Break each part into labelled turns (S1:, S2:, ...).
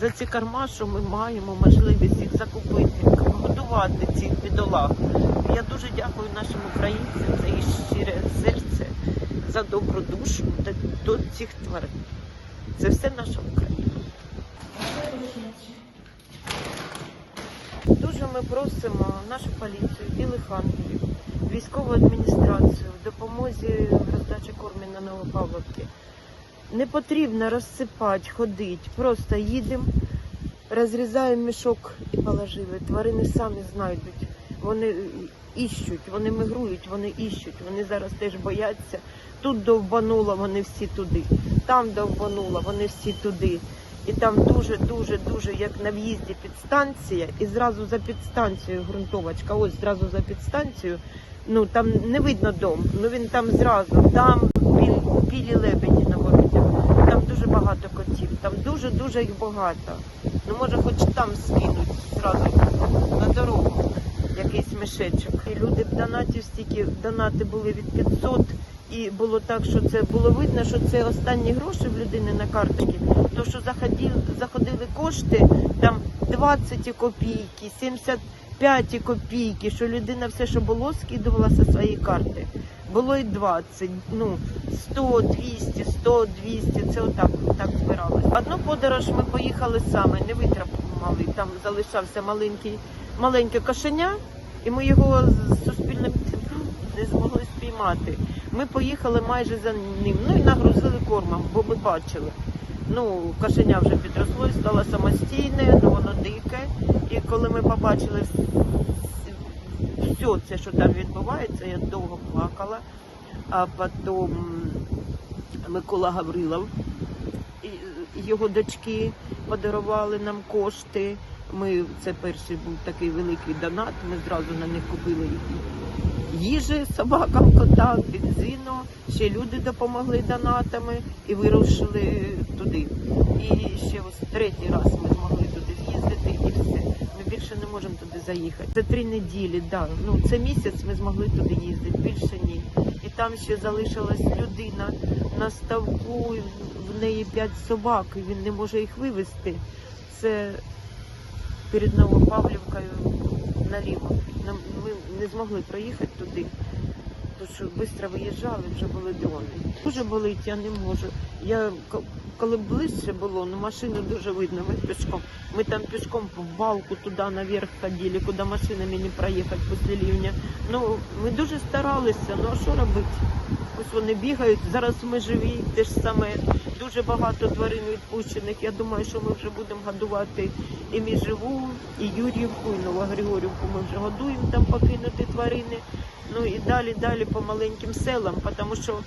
S1: За ці карма, що ми маємо можливість їх закупити, годувати цих бідолах. Я дуже дякую нашим українцям за їх щире серце, за добру душу та до цих тварин. Це все наша Україна. Дуже ми просимо нашу поліцію, білих ангелів, військову адміністрацію допомозі роздачі кормів на Новопавловці. Не потрібно розсипати, ходити. Просто їдемо, розрізаємо мішок і положили. Тварини самі знайдуть. Вони іщуть, вони мигрують, вони іщуть. Вони зараз теж бояться. Тут довбануло, вони всі туди. Там довбануло, вони всі туди. І там дуже, дуже, як на в'їзді підстанція, і зразу за підстанцією ґрунтовочка, ось зразу за підстанцією. Ну там не видно дом, ну він там зразу, там білі лебеді на воротях. Дуже багато котів, там дуже дуже їх багато. Ну може хоч там скинуть зразу на дорогу якийсь мішечок. І люди б донатів стільки донати були від 500, і було так, що це було видно, що це останні гроші в людини на карточці. То що заходили, заходили кошти там 20 копійки, 75 копійки, що людина все, що було, скидувала зі своєї карти. Було і 20, ну 100, 200, 100, 200, це отак, так збиралось. Одну подорож ми поїхали саме, не витримали, там залишався маленький, маленьке кошеня, і ми його з суспільним не змогли спіймати. Ми поїхали майже за ним, ну і нагрузили кормом, бо ми бачили. Ну, кошеня вже підросло і стало самостійне, ну воно дике. І коли ми побачили все це, що там відбувається, я довго плакала. А потім Микола Гаврилов і його дочки подарували нам кошти. Ми це перший був такий великий донат. Ми зразу на них купили їжі собакам, котам, бензину. Ще люди допомогли донатами і вирушили туди. І ще ось третій раз ми змогли туди з'їздити і все. Ми більше не можемо туди заїхати. Це три неділі, да. Ну це місяць ми змогли туди їздити, більше ні. І там ще залишилась людина на ставку, в неї п'ять собак, і він не може їх вивезти. Це перед Новопавлівкою наліво. Нам ми не змогли проїхати туди, тому що швидко виїжджали, вже були дрони. Дуже болить, я не можу. Я коли ближче було, ну машину дуже видно, ми пішком. Ми там пішком в балку туди наверх ходили, куди машинами не проїхати після лівня. Ну, ми дуже старалися, ну а що робити? Ось вони бігають, зараз ми живі, те ж саме. Дуже багато тварин відпущених. Я думаю, що ми вже будемо годувати і Міживу, і Юрівку, і Новогригорівку. Ми вже годуємо там покинути тварини. Ну і далі, далі по маленьким селам, тому що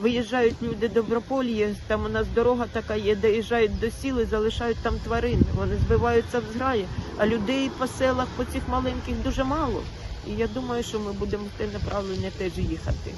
S1: виїжджають люди Добропольє, там у нас дорога така є, доїжджають до сіли, залишають там тварин. Вони збиваються в зграї, а людей по селах, по цих маленьких дуже мало. І я думаю, що ми будемо в те направлення теж їхати.